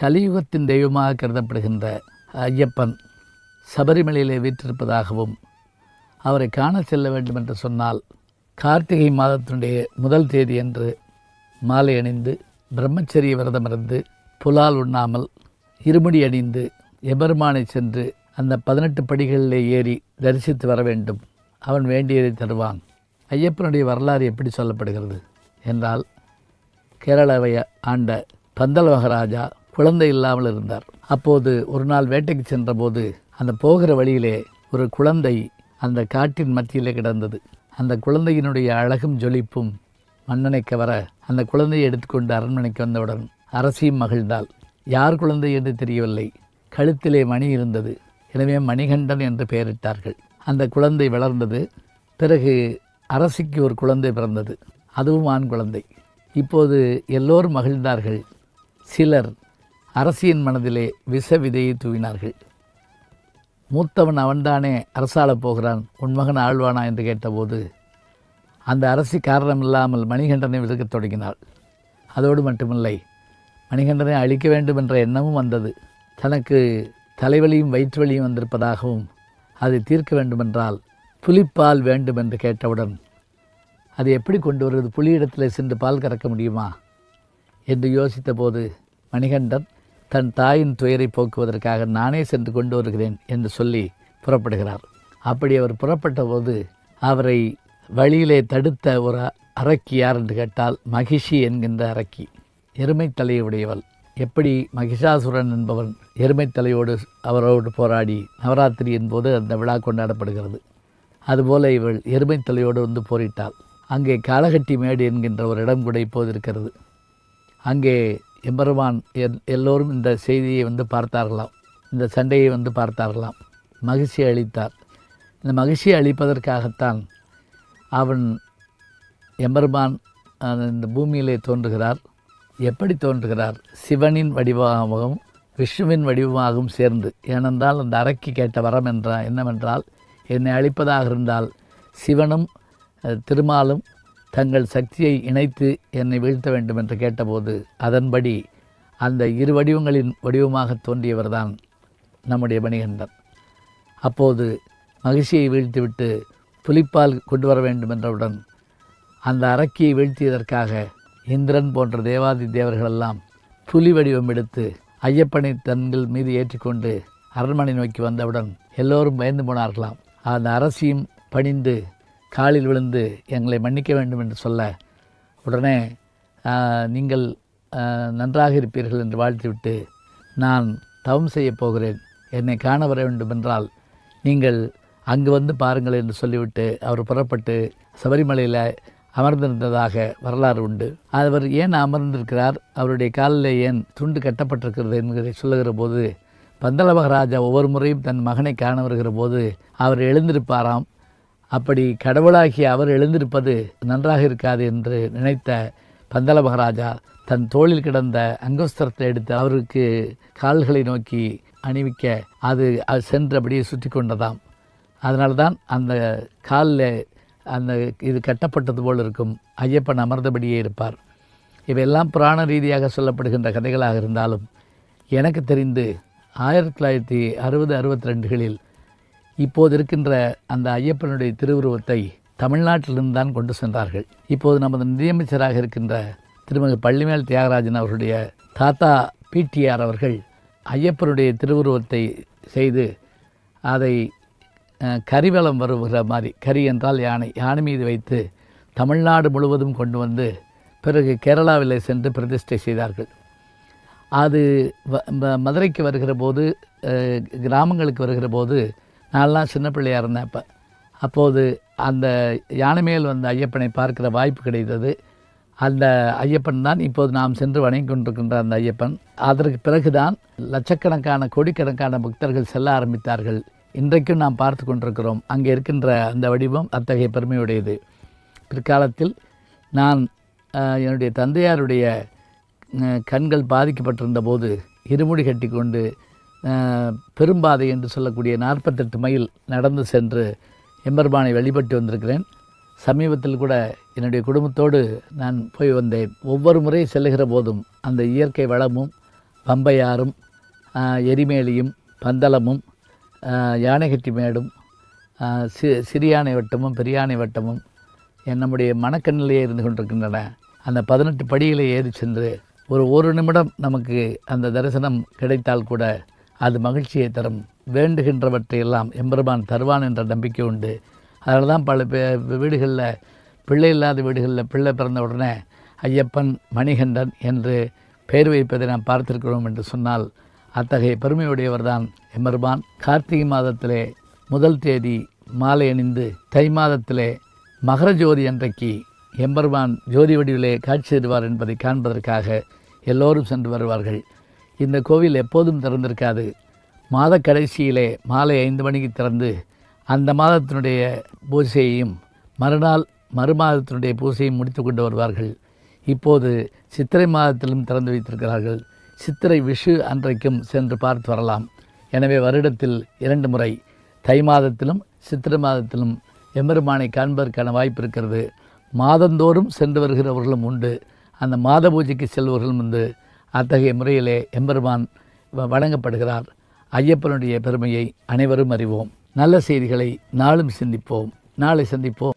கலியுகத்தின் தெய்வமாக கருதப்படுகின்ற ஐயப்பன் சபரிமலையிலே வீற்றிருப்பதாகவும் அவரை காண செல்ல வேண்டும் என்று சொன்னால் கார்த்திகை மாதத்தினுடைய முதல் தேதி அன்று மாலை அணிந்து பிரம்மச்சரிய விரதமிருந்து புலால் உண்ணாமல் இருமுடி அணிந்து எபெருமானை சென்று அந்த பதினெட்டு படிகளிலே ஏறி தரிசித்து வர வேண்டும். அவன் வேண்டியதை தருவான். ஐயப்பனுடைய வரலாறு எப்படி சொல்லப்படுகிறது? என்றால் கேரளாவை ஆண்ட பந்தல் மகாராஜா குழந்தை இல்லாமல் இருந்தார். அப்போது ஒரு நாள் வேட்டைக்கு சென்றபோது அந்த போகிற வழியிலே ஒரு குழந்தை அந்த காட்டின் மத்தியிலே கிடந்தது. அந்த குழந்தையினுடைய அழகும் ஜொலிப்பும் மன்னனை கவர அந்த குழந்தையை எடுத்துக்கொண்டு அரண்மனைக்கு வந்தவுடன் அரசியும் மகிழ்ந்தாள். யார் குழந்தை என்று தெரியவில்லை. கழுத்திலே மணி இருந்தது. எனவே மணிகண்டன் என்று பெயரிட்டார்கள். அந்த குழந்தை வளர்ந்தது. பிறகு அரசிக்கு ஒரு குழந்தை பிறந்தது. அதுவும் ஆண் குழந்தை. இப்போது எல்லோரும் மகிழ்ந்தார்கள். சிலர் அரசியின் மனதிலே விஷ விதையை தூவினார்கள். மூத்தவன் அவன்தானே அரசாளப் போகிறான் உன் மகன் ஆழ்வானா என்று கேட்டபோது அந்த அரசி காரணமில்லாமல் மணிகண்டனை விதுக்கத் தொடங்கினாள். அதோடு மட்டுமில்லை மணிகண்டனை அழிக்க வேண்டும் என்ற எண்ணமும் வந்தது. தனக்கு தலைவலியும் வயிற்று வலியும் வந்திருப்பதாகவும் அதை தீர்க்க வேண்டுமென்றால் புலிப்பால் வேண்டும் என்று கேட்டவுடன் அதை எப்படி கொண்டு வருவது? புலியிடத்தில் சென்று பால் கறக்க முடியுமா? என்று யோசித்தபோது மணிகண்டன் தன் தாயின் துயரை போக்குவதற்காக நானே சென்று கொண்டு வருகிறேன் என்று சொல்லி புறப்படுகிறார். அப்படி அவர் புறப்பட்ட போது அவரை வழியிலே தடுத்த ஒரு அரக்கி யார் என்று கேட்டால் மகிஷி என்கின்ற அரக்கி. எருமை தலையுடையவள். எப்படி மகிஷாசுரன் என்பவன் எருமை தலையோடு அவரோடு போராடி நவராத்திரியின் போது அந்த விழா கொண்டாடப்படுகிறது. அதுபோல இவள் எருமை தலையோடு வந்து போரிட்டாள். அங்கே காலகட்டி மேடு என்கின்ற ஒரு இடம் கூட இப்போது இருக்கிறது. அங்கே எம்பெருமான் எல்லோரும் இந்த செய்தியை வந்து பார்த்தார்களாம். இந்த சண்டையை வந்து பார்த்தார்களாம். மகிழ்ச்சி அளித்தார். இந்த மகிழ்ச்சியை அளிப்பதற்காகத்தான் அவன் எம்பெருமான் இந்த பூமியிலே தோன்றுகிறார். எப்படி தோன்றுகிறார்? சிவனின் வடிவமாகவும் விஷ்ணுவின் வடிவமாகவும் சேர்ந்து. ஏனென்றால் அந்த அறைக்கு கேட்ட வரம் என்ற என்னவென்றால் என்னை அழிப்பதாக இருந்தால் சிவனும் திருமாலும் தங்கள் சக்தியை இணைத்து என்னை வீழ்த்த வேண்டும் என்று கேட்டபோது அதன்படி அந்த இரு வடிவங்களின் வடிவமாக தோன்றியவர்தான் நம்முடைய மணிகண்டன். அப்போது மகிழ்ச்சியை வீழ்த்திவிட்டு புலிப்பால் கொண்டு வர வேண்டும் என்றவுடன் அந்த அரக்கியை வீழ்த்தியதற்காக இந்திரன் போன்ற தேவாதி தேவர்களெல்லாம் புலி வடிவம் எடுத்து ஐயப்பனை தன்கள் மீது ஏற்றிக்கொண்டு அரண்மனை நோக்கி வந்தவுடன் எல்லோரும் பயந்து போனார்களாம். அந்த அரசியும் பணிந்து காலில் விழுந்து எங்களை மன்னிக்க வேண்டும் என்று சொல்ல உடனே நீங்கள் நன்றாக இருப்பீர்கள் என்று வாழ்த்துவிட்டு நான் தவம் செய்யப் போகிறேன். என்னை காண வர வேண்டும் என்றால் நீங்கள் அங்கு வந்து பாருங்கள் என்று சொல்லிவிட்டு அவர் புறப்பட்டு சபரிமலையில் அமர்ந்திருந்ததாக வரலாறு உண்டு. அவர் ஏன் அமர்ந்திருக்கிறார்? அவருடைய காலில் ஏன் துண்டு கட்டப்பட்டிருக்கிறது என்கிறதை சொல்லுகிற போது பந்தல மகாராஜா ஒவ்வொரு முறையும் தன் மகனை காண வருகிற போது அவர் எழுந்திருப்பாராம். அப்படி கடவுளாகிய அவர் எழுந்திருப்பது நன்றாக இருக்காது என்று நினைத்த பந்தல மகாராஜா தன் தோளில் கிடந்த அங்கஸ்திரத்தை எடுத்து அவருக்கு கால்களை நோக்கி அணிவிக்க அது அது சென்று அப்படியே சுற்றி கொண்டதாம். அதனால்தான் அந்த காலில் அந்த இது கட்டப்பட்டது போல் இருக்கும். ஐயப்பன் அமர்ந்தபடியே இருப்பார். இவையெல்லாம் புராண ரீதியாக சொல்லப்படுகின்ற கதைகளாக இருந்தாலும் எனக்கு தெரிந்து ஆயிரத்தி தொள்ளாயிரத்தி அறுபது அறுபத்தி ரெண்டுகளில் இப்போது இருக்கின்ற அந்த ஐயப்பனுடைய திருவுருவத்தை தமிழ்நாட்டிலிருந்து தான் கொண்டு சென்றார்கள். இப்போது நமது நிதியமைச்சராக இருக்கின்ற திருமதி பள்ளிமேல் தியாகராஜன் அவருடைய தாத்தா பிடிஆர் அவர்கள் ஐயப்பனுடைய திருவுருவத்தை செய்து அதை கரிவலம் வருகிற மாதிரி கரி என்றால் யானை யானை மீது வைத்து தமிழ்நாடு முழுவதும் கொண்டு வந்து பிறகு கேரளாவில் சென்று பிரதிஷ்டை செய்தார்கள். அது வ- மதுரைக்கு வருகிற போது கிராமங்களுக்கு வருகிற போது நான்லாம் சின்ன பிள்ளையாக இருந்தேன் அப்போ. அப்போது அந்த யானை மேல் வந்த ஐயப்பனை பார்க்கிற வாய்ப்பு கிடைத்தது. அந்த ஐயப்பன் தான் இப்போது நாம் சென்று வணங்கி கொண்டிருக்கின்ற அந்த ஐயப்பன். அதற்கு பிறகுதான் லட்சக்கணக்கான கோடிக்கணக்கான பக்தர்கள் செல்ல ஆரம்பித்தார்கள். இன்றைக்கும் நாம் பார்த்து கொண்டிருக்கிறோம். அங்கே இருக்கின்ற அந்த வடிவம் அத்தகைய பெருமையுடையது. பிற்காலத்தில் நான் என்னுடைய தந்தையாருடைய கண்கள் பாதிக்கப்பட்டிருந்த போது இருமுடி கட்டி கொண்டு பெரும்பாதை என்று சொல்லக்கூடிய நாற்பத்தெட்டு மைல் நடந்து சென்று எம்பெருமானை வழிபட்டு வந்திருக்கிறேன். சமீபத்தில் கூட என்னுடைய குடும்பத்தோடு நான் போய் வந்தேன். ஒவ்வொரு முறை செல்லுகிற போதும் அந்த இயற்கை வளமும் பம்பையாறும் எரிமேலியும் பந்தளமும் யானைகட்டி மேடும் சி சிறியானை வட்டமும் பெரியானை வட்டமும் நம்முடைய மனக்கண்ணிலேயே இருந்து கொண்டிருக்கின்றன. அந்த பதினெட்டு படிகளை ஏறி சென்று ஒரு ஒரு நிமிடம் நமக்கு அந்த தரிசனம் கிடைத்தால் கூட அது மகிழ்ச்சியை தரும். வேண்டுகின்றவற்றை எல்லாம் எம்பெருமான் தருவான் என்ற நம்பிக்கை உண்டு. அதனால தான் பல வீடுகளில் பிள்ளை இல்லாத வீடுகளில் பிள்ளை பிறந்த உடனே ஐயப்பன் மணிகண்டன் என்று பெயர் வைப்பதை நாம் பார்த்திருக்கிறோம் என்று சொன்னால் அத்தகைய பெருமையுடையவர்தான் எம்பெருமான். கார்த்திகை மாதத்திலே முதல் தேதி மாலை அணிந்து தை மாதத்திலே மகர ஜோதி அன்றைக்கு எம்பெருமான் ஜோதி வடிவிலே காட்சி தருவார் என்பதை காண்பதற்காக எல்லோரும் சென்று வருவார்கள். இந்த கோவில் எப்போதும் திறந்திருக்காது. மாத கடைசியிலே மாலை ஐந்து மணிக்கு திறந்து அந்த மாதத்தினுடைய பூஜையையும் மறுநாள் மறுமாதத்தினுடைய பூஜையும் முடித்து கொண்டு வருவார்கள். இப்போது சித்திரை மாதத்திலும் திறந்து வைத்திருக்கிறார்கள். சித்திரை விஷு அன்றைக்கும் சென்று பார்த்து வரலாம். எனவே வருடத்தில் இரண்டு முறை தை மாதத்திலும் சித்திரை மாதத்திலும் எம்பெருமானை காண்பதற்கான வாய்ப்பு இருக்கிறது. மாதந்தோறும் சென்று வருகிறவர்களும் உண்டு. அந்த மாத பூஜைக்கு செல்வர்களும் வந்து அத்தகைய முறையிலே எம்பெருமான் வழங்கப்படுகிறார். ஐயப்பனுடைய பெருமையை அனைவரும் அறிவோம். நல்ல செய்திகளை நாளும் சிந்திப்போம். நாளை சந்திப்போம்.